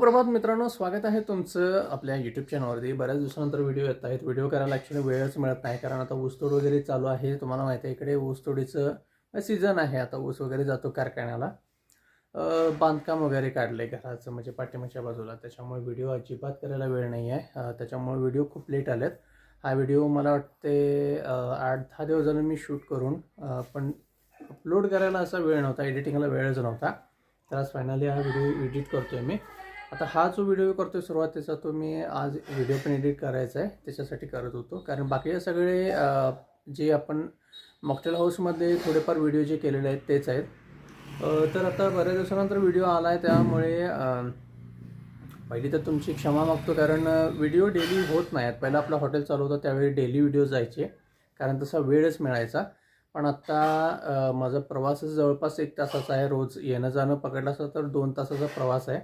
मित्रांनो स्वागत आहे तुमचं आपल्या यूट्यूब चॅनलवरती बऱ्याच दिवसानंतर व्हिडिओ येत आहेत. व्हिडिओ करायला ॲक्च्युली वेळच मिळत नाही कारण आता ऊसतोड वगैरे चालू आहे. तुम्हाला माहिती आहे इकडे ऊसतोडीचं सीझन आहे. आता ऊस वगैरे जातो कारखान्याला. बांधकाम वगैरे काढलं आहे घराचं म्हणजे पाठिंबाच्या बाजूला. त्याच्यामुळे व्हिडिओ अजिबात करायला वेळ नाही आहे त्याच्यामुळे व्हिडिओ खूप लेट आलेत. हा व्हिडिओ मला वाटते आठ दहा दिवस झालं मी शूट करून पण अपलोड करायला असा वेळ नव्हता. एडिटिंगला वेळच नव्हता. तर आज फायनली हा व्हिडिओ एडिट करतो आहे मी. आता हा जो व्हिडिओ करतो आहे सुरुवातीचा तो मी आज व्हिडिओ पण एडिट करायचा आहे. त्याच्यासाठी करत होतो. कारण बाकीचे सगळे जे आपण मॉकटेल हाऊसमध्ये थोडेफार व्हिडिओ जे केलेले आहेत तेच आहेत. तर आता बऱ्याच दिवसानंतर व्हिडिओ आला आहे त्यामुळे पहिली तर तुमची क्षमा मागतो. कारण व्हिडिओ डेली होत नाहीत पहिलं आपलं हॉटेल चालू होतं त्यावेळी डेली व्हिडिओ जायचे. कारण तसा वेळच मिळायचा. पण आत्ता माझा प्रवासच जवळपास एक तासाचा आहे. रोज येणं जाणं पकडलं असं तर दोन तासाचा प्रवास आहे.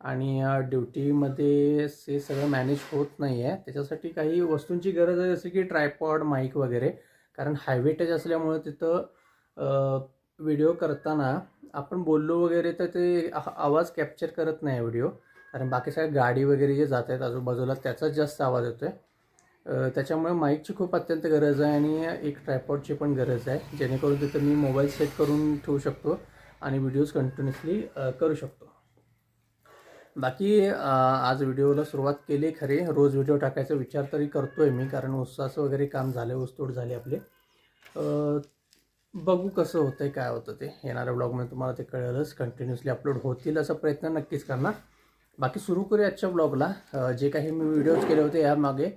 आणि ड्युटीमध्ये हे सगळं मॅनेज होत नाही आहे त्याच्यासाठी काही वस्तूंची गरज आहे जसं की ट्रायपॉड माईक वगैरे. कारण हायवे टच असल्यामुळे तिथं व्हिडिओ करताना आपण बोललो वगैरे तर ते आ- आवाज कॅप्चर करत नाही व्हिडिओ. कारण बाकी सगळ्या गाडी वगैरे जे जात आहेत आजूबाजूला त्याचाच जास्त आवाज येतो आहे त्याच्यामुळे माईकची खूप अत्यंत गरज आहे आणि एक ट्रायपॉडची पण गरज आहे. जेणेकरून तिथं मी मोबाईल सेट करून ठेवू शकतो आणि व्हिडिओज कंटिन्युअसली करू शकतो. बाकी आज व्हिडिओला सुरुवात केली खरी. रोज व्हिडिओ टाकायचा विचार तरी करतो आहे मी कारण ऊसाचं वगैरे काम झालं ऊसतोड झाली आपले. बघू कसं होतं आहे काय होतं ते. येणाऱ्या ब्लॉगमध्ये तुम्हाला ते कळेलच. कंटिन्युअसली अपलोड होतील असा प्रयत्न नक्कीच करणार. बाकी सुरू करूया आजच्या ब्लॉगला जे काही मी व्हिडिओज केले होते यामागे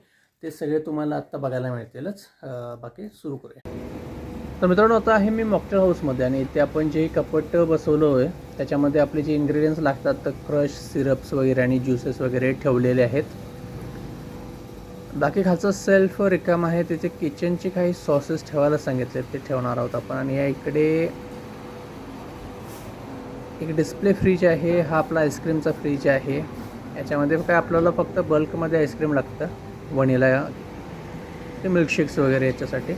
ते सगळे तुम्हाला आत्ता बघायला मिळतीलच. बाकी सुरू करूया. तर मित्रांनो आता आहे मी मॉकटेल हाऊसमध्ये आणि इथे आपण जे कपट बसवलं आहे त्याच्यामध्ये आपले जे इन्ग्रेडियंट्स लागतात तर क्रश सिरप्स वगैरे आणि ज्युसेस वगैरे ठेवलेले आहेत. बाकी खालचं सेल्फ रिकाम आहे तिथे किचनचे काही सॉसेस ठेवायला सांगितले ते ठेवणार आहोत आपण. आणि या इकडे एक डिस्प्ले फ्रीज आहे हा आपला आईस्क्रीमचा फ्रीज आहे. याच्यामध्ये काय आपल्याला फक्त बल्कमध्ये आईस्क्रीम लागतं वनिला ते मिल्कशेक्स वगैरे याच्यासाठी.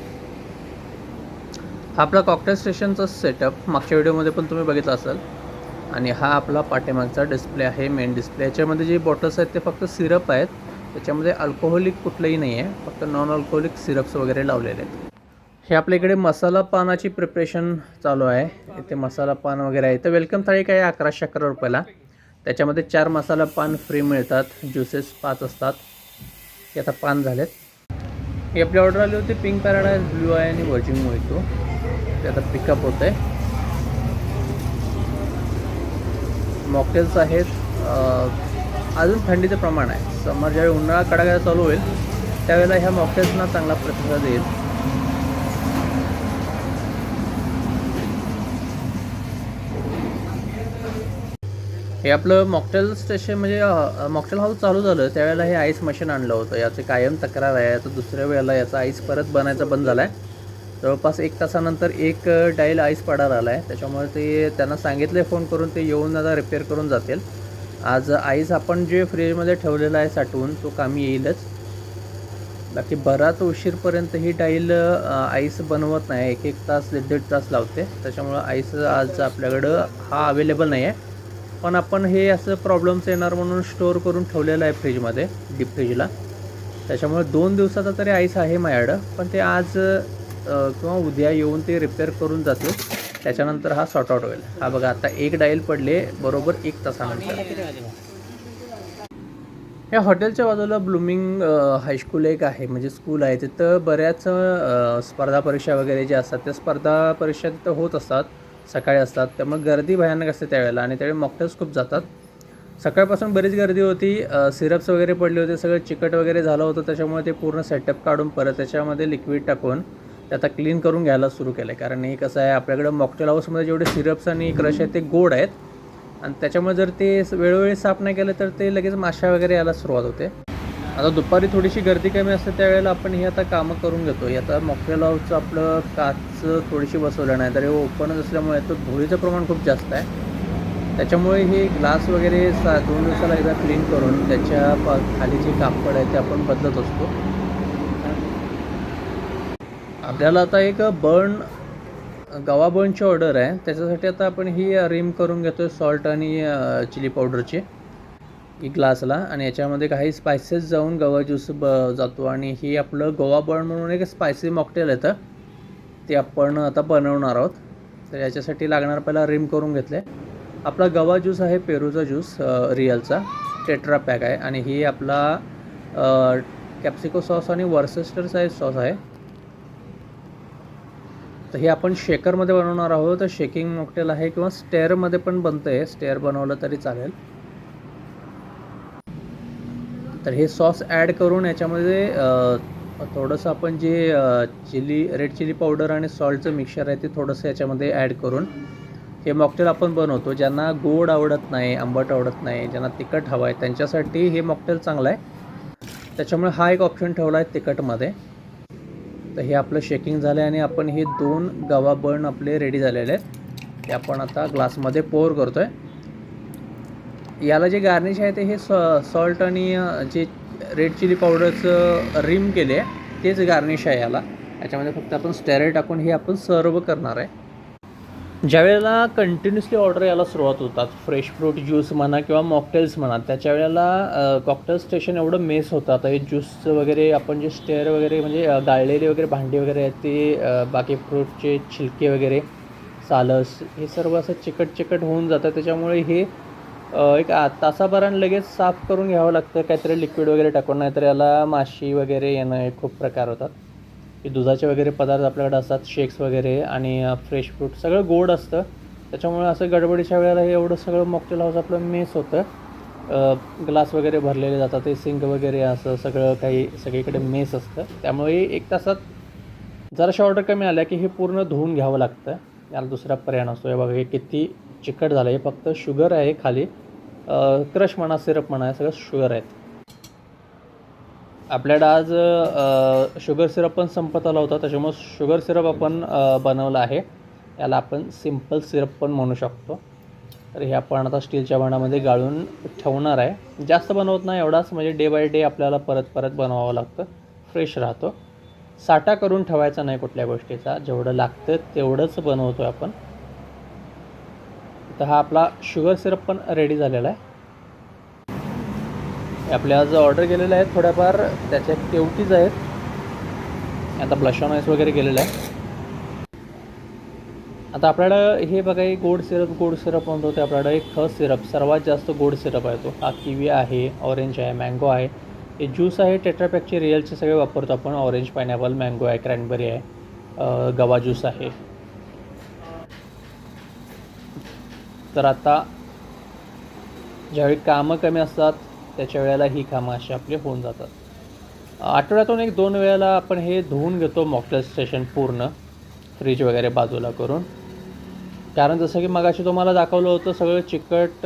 आपला कॉकटेल स्टेशनचा सेटअप मागच्या व्हिडिओमध्ये पण तुम्ही बघितला असाल. आणि हा आपला पाठीमागचा डिस्प्ले आहे मेन डिस्प्ले याच्यामध्ये जे बॉटल्स आहेत ते फक्त सिरप आहेत. त्याच्यामध्ये अल्कोहोलिक कुठलंही नाही आहे. फक्त नॉन अल्कोहोलिक सिरप्स वगैरे लावलेले आहेत. हे आपल्या इकडे मसाला पानाची प्रिपरेशन चालू आहे. इथे मसाला पान वगैरे आहे. तर वेलकम थाळी काय आहे? अकराशे अकरा रुपयाला. त्याच्यामध्ये चार मसाला पान फ्री मिळतात. ज्युसेस पाच असतात. हे आता पान झालेत. ही आपली ऑर्डर आली होती. पिंक पॅराडाईज ब्लू आहे आणि वर्जिंग मोहितो ते आता पिकअप होतं आहे मॉकटेल्स आहेत अजून थंडीचं प्रमाण आहे. समर ज्यावेळी उन्हाळा कडाका चालू होईल त्यावेळेला ह्या मॉकटेल्सना चांगला प्रतिसाद येईल. हे आपलं मॉकटेल स्टेशन म्हणजे मॉकटेल हाऊस चालू झालं त्यावेळेला हे आईस मशीन आणलं होतं. याचे कायम तक्रार आहे. आता दुसऱ्या वेळेला याचा आईस परत बनायचा बंद झाला आहे जवळपास एक तासानंतर एक डाईल आईस पडायला आला आहे त्याच्यामुळे ते त्यांना सांगितले फोन करून ते येऊन आता रिपेअर करून जातील. आज आईस आपण जे फ्रीजमध्ये ठेवलेला आहे साठवून तो कामी येईलच. बाकी बराच उशीरपर्यंत ही डाईल आईस बनवत नाही. एक एक तास दीड दीड तास लावते. त्याच्यामुळं आईस आज आपल्याकडं हा अवेलेबल नाही आहे. पण आपण हे असं प्रॉब्लेम्स येणार म्हणून स्टोअर करून ठेवलेलं आहे फ्रीजमध्ये डीप फ्रीजला त्याच्यामुळे दोन दिवसाचा तरी आईस आहे माझ्याकडं. पण ते आज किंवा उद्या येऊन ते रिपेअर करून जातील. त्याच्यानंतर हा सॉर्ट आउट होईल. हा बघा आता एक डाईल पडले बरोबर एक तासानंतर. या हॉटेलच्या बाजूला ब्लुमिंग हायस्कूल एक आहे म्हणजे स्कूल आहे. तिथं बऱ्याच स्पर्धा परीक्षा वगैरे ज्या असतात त्या स्पर्धा परीक्षा तिथं होत असतात. सकाळी असतात. त्यामुळे गर्दी भयानक असते त्यावेळेला आणि त्यावेळी मॉकटेल्स खूप जातात. सकाळपासून बरीच गर्दी होती. सिरप्स वगैरे पडले होते. सगळं चिकट वगैरे झालं होतं. त्याच्यामुळे ते पूर्ण सेटअप काढून परत त्याच्यामध्ये लिक्विड टाकून ते आता क्लीन करून घ्यायला सुरू केलं आहे कारण हे कसं आहे आपल्याकडं मॉकटेल हाऊसमध्ये जेवढे सिरप्स आणि क्रश आहेत ते गोड आहेत. आणि त्याच्यामुळे जर ते वेळोवेळी साफ नाही केलं तर ते लगेच माशा वगैरे यायला सुरुवात होते. आता दुपारी थोडीशी गर्दी कमी असते त्यावेळेला आपण ही आता कामं करून घेतो. हे आता मॉकटेल हाऊसचं आपलं काच थोडीशी बसवलं नाही तर हे ओपनच असल्यामुळे तो धुळीचं प्रमाण खूप जास्त आहे. त्याच्यामुळे हे ग्लास वगैरे सा दोन दिवसाला एकदा क्लीन करून त्याच्याखाली जे कापड आहे ते आपण बदलत असतो. आपल्याला आता एक बर्न गवा बर्नची ऑर्डर आहे. त्याच्यासाठी आता आपण ही रिम करून घेतो सॉल्ट आणि चिली पावडरची ग्लासला आणि याच्यामध्ये काही स्पायसेस जाऊन गवा ज्यूस ब जातो. आणि ही आपलं गोवा बर्न म्हणून एक स्पायसी मॉकटेल येतं ते आपण आता बनवणार आहोत. तर याच्यासाठी लागणार पहिला रिम करून घेतले. आपला गवा ज्यूस आहे पेरूचा ज्यूस रिअलचा. टेट्रा पॅक आहे. आणि ही आपला कॅप्सिको सॉस आणि वर्सेस्टर साईज सॉस आहे. तर हे आपण शेकरमध्ये बनवणार आहोत. तर शेकिंग मॉकटेल आहे किंवा स्टेअरमध्ये पण बनतं आहे स्टेअर बनवलं तरी चालेल. तर हे सॉस ॲड करून याच्यामध्ये थोडंसं आपण जे चिली रेड चिली पावडर आणि सॉल्टचं मिक्सर आहे ते थोडंसं याच्यामध्ये ॲड करून हे मॉकटेल आपण बनवतो. ज्यांना गोड आवडत नाही आंबट आवडत नाही ज्यांना तिखट हवं आहे त्यांच्यासाठी हे मॉकटेल चांगलं आहे. त्याच्यामुळे हा एक ऑप्शन ठेवला आहे तिखटमध्ये. तर हे आपलं शेकिंग झालं आहे आणि आपण हे दोन गवा बर्न आपले रेडी झालेले आहेत. ते आपण आता ग्लासमध्ये पोर करतो आहे याला जे गार्निश आहे ते हे सॉ सॉल्ट आणि जे रेड चिली पावडरचं रिम केले आहे तेच गार्निश आहे याला. याच्यामध्ये फक्त आपण स्टेरॉइड टाकून हे आपण सर्व करणार आहे. ज्यावेळेला कंटिन्युअसली ऑर्डर यायला सुरुवात होतात फ्रेश फ्रूट ज्यूस म्हणा किंवा मॉकटेल्स म्हणा त्याच्या वेळेला कॉकटेल स्टेशन एवढं मेस होतं आता हे ज्यूसचं वगैरे आपण जे स्टेअर वगैरे म्हणजे गाळलेले वगैरे भांडी वगैरे आहेत ते बाकी फ्रूटचे छिलके वगैरे सालस हे सर्व असं चिकट चिकट होऊन जातं. त्याच्यामुळे हे एक तासाभरानं लगेच साफ करून घ्यावं लागतं. काहीतरी लिक्विड वगैरे टाकून नाहीतर याला माशी वगैरे येणं हे खूप प्रकार होतात. की दुधाचे वगैरे पदार्थ आपल्याकडे असतात शेक्स वगैरे आणि फ्रेश फ्रूट सगळं गोड असतं. त्याच्यामुळे असं गडबडीच्या वेळेला हे एवढं सगळं मॉकटेल हाऊस आपलं मेस होतं. ग्लास वगैरे भरलेले जातात ते सिंक वगैरे असं सगळं काही सगळीकडे मेस असतं. त्यामुळे एक तासात जराशा ऑर्डर कमी आल्या की हे पूर्ण धुवून घ्यावं लागतं. याला दुसरा पर्याय नसतो. हे बघा हे किती चिकट झालं. हे फक्त शुगर आहे खाली. क्रश म्हणा सिरप म्हणा हे सगळं शुगर आहेत. आपल्याकडं आज शुगर सिरप पण संपत आला होता. त्याच्यामुळं शुगर सिरप आपण बनवलं आहे. याला आपण सिंपल सिरप पण म्हणू शकतो. तर हे आपण आता स्टीलच्या भांडामध्ये गाळून ठेवणार आहे. जास्त बनवत नाही एवढाच म्हणजे डे बाय डे आपल्याला परत परत बनवावं लागतं. फ्रेश राहतो. साठा करून ठेवायचा नाही कुठल्या गोष्टीचा. जेवढं लागतं तेवढंच बनवतो आपण. तर हा आपला शुगर सिरप पण रेडी झालेला आहे. आपल्या आज ऑर्डर केलेल्या आहेत थोड्याफार त्याच्या केवटीज आहेत. आता ब्लश ऑन आईस वगैरे केलेलं आहे. आता आपल्याला हे बघा एक गोड सिरप गोड सिरप म्हणतो ते आपल्याकडं एक खस सिरप सर्वात जास्त गोड सिरप आहे तो. हा किवी आहे ऑरेंज आहे मँगो आहे. हे ज्यूस आहे टेट्रापॅकचे रिअलचे सगळे वापरतो आपण. ऑरेंज पायनॅपल मँगो आहे क्रॅनबेरी आहे गवा ज्यूस आहे. तर आता ज्यावेळी कामं कमी असतात त्याच्या वेळेला ही कामं अशी आपली होऊन जातात. आठवड्यातून एक दोन वेळेला आपण हे धुवून घेतो मॉकटेल स्टेशन पूर्ण फ्रीज वगैरे बाजूला करून. कारण जसं की मगाशी तुम्हाला दाखवलं होतं सगळं चिकट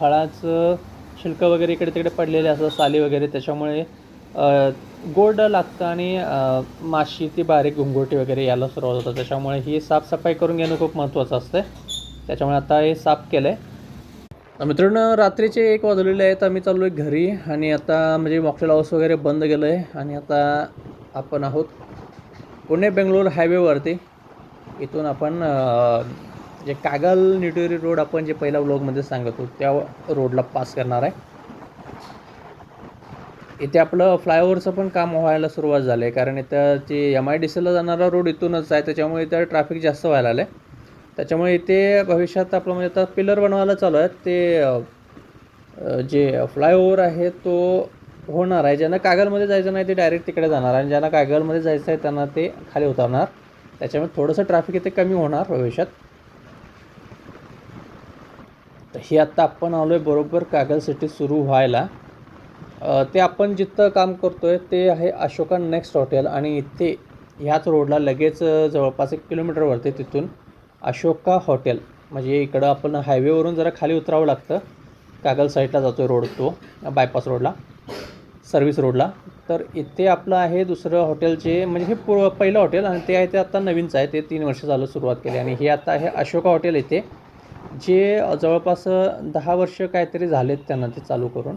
फळाचं शिल्क वगैरे इकडे तिकडे पडलेले असतात साली वगैरे. त्याच्यामुळे गोड लागतं आणि माशी ती बारीक घुंगोटी वगैरे यायला सुरुवात होतं त्याच्यामुळे ही साफसफाई करून घेणं खूप महत्त्वाचं असतं त्याच्यामुळे आता हे साफ केलं आहे मित्रांनो रात्रीचे एक वाजलेले आहेत. आम्ही चाललो आहे घरी आणि आता म्हणजे मॉकटेल हाऊस वगैरे बंद गेलं आहे आणि आता आपण आहोत पुणे बेंगलोर हायवेवरती इथून आपण जे कागल निटोरी रोड आपण जे पहिल्या ब्लॉगमध्ये सांगत होतो त्या रोडला पास करणार आहे. इथे आपलं फ्लायओव्हरचं पण काम व्हायला सुरुवात झाली आहे कारण इथं जे एम आय डी सीला जाणारा रोड इथूनच आहे. त्याच्यामुळे इथं ट्रॅफिक जास्त व्हायला आलं आहे त्याच्यामुळे ते भविष्यात आपलं म्हणजे आता पिलर बनवायला चालू आहे ते जे फ्लायओव्हर आहे तो होणार आहे. ज्यांना कागलमध्ये जायचं नाही ते डायरेक्ट तिकडे जाणार आणि ज्यांना कागलमध्ये जायचं आहे त्यांना ते खाली उतरणार. त्याच्यामुळे थोडंसं ट्रॅफिक इथे कमी होणार भविष्यात. तर हे आत्ता आपण आलो आहे बरोबर कागल सिटी सुरू व्हायला. ते आपण जिथं काम करतो आहे ते आहे अशोका नेक्स्ट हॉटेल आणि इथे ह्याच रोडला लगेच जवळपास एक किलोमीटरवरती तिथून अशोका हॉटेल. म्हणजे इकडं आपण हायवेवरून जरा खाली उतरावं लागतं. कागल साईडला जातो रोड तो बायपास रोडला सर्व्हिस रोडला. तर इथे आपलं आहे दुसरं हॉटेलचे म्हणजे हे पु पहिलं हॉटेल आणि ते आहे ते आत्ता नवीनचं आहे. ते तीन वर्ष झालं सुरुवात केली आणि हे आता आहे अशोका हॉटेल इथे जे जवळपास दहा वर्ष काहीतरी झालेत त्यांना ते चालू करून.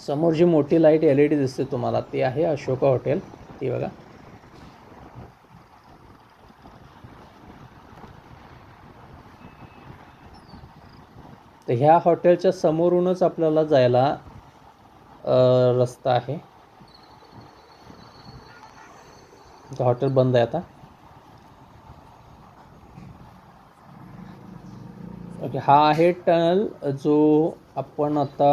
समोर जी मोठी लाइट एल ई डी दिसते तुम्हाला ती आहे अशोका हॉटेल. ती बघा. तर ह्या हॉटेलच्या समोरूनच आपल्याला जायला रस्ता आहे. हॉटेल बंद आहे आता. ओके हा आहे टनल जो आपण आता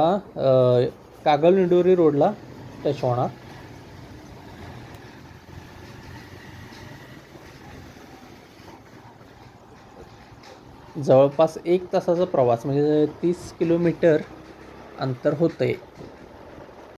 कागल निडोरी रोडला टच होणार जवळपास एक तासाचा प्रवास म्हणजे तीस किलोमीटर अंतर होतं आहे